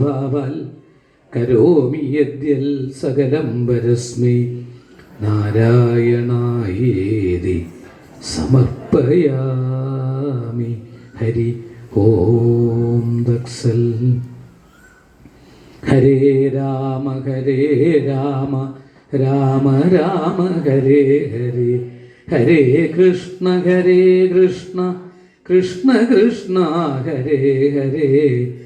ഭാവാൽ കരോമി യദ്യൽ സകലം പരസ്മൈ. നാരായണായേതി സമർപ്പയാമി. ഹരി ഓം ദക്സൽ ഹരേ രാമ ഹരേ രാമ രാമ രാമ ഹരേ ഹരേ. ഹരേ കൃഷ്ണ ഹരേ കൃഷ്ണ കൃഷ്ണ കൃഷ്ണ ഹരേ ഹരേ.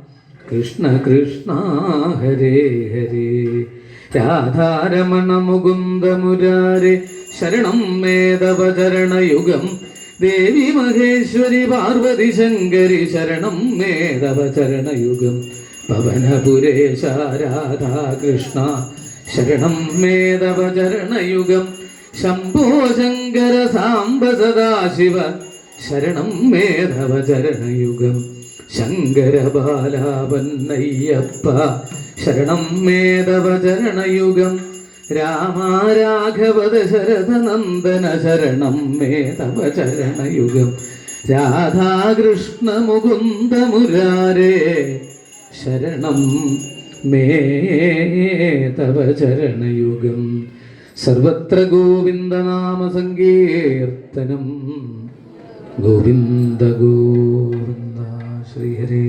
കൃഷ്ണ കൃഷ്ണ ഹരേ ഹരേ. രാധാരമണ മുകുന്ദ മുരാരെ ശരണം മേധവചരണയുഗം. ദേവി മഹേശ്വരി പാർവതി ശങ്കരി ശരണം മേധവചരണയുഗം. പവനപുരേശ രാധാകൃഷ്ണ ശരണം മേധവചരണയുഗം. ശംഭോ ശങ്കര സാംബ സദാശിവ ശരണം മേധവചരണയുഗം. ശങ്കര ബാലാവന്നയ്യപ്പ ശരണം മേധവചരണയുഗം. രാമാരാഘവത ശരതനന്ദന ശരണം മേധവചരണയുഗം. രാധാകൃഷ്ണ മുകുന്ദ മുരാരേ ശരണം മേ തവ ചരണയുഗം സർവത്ര ഗോവിന്ദനാമസങ്കീർത്തനം. ഗോവിന്ദ ഗോവിന്ദ ശ്രീഹരേ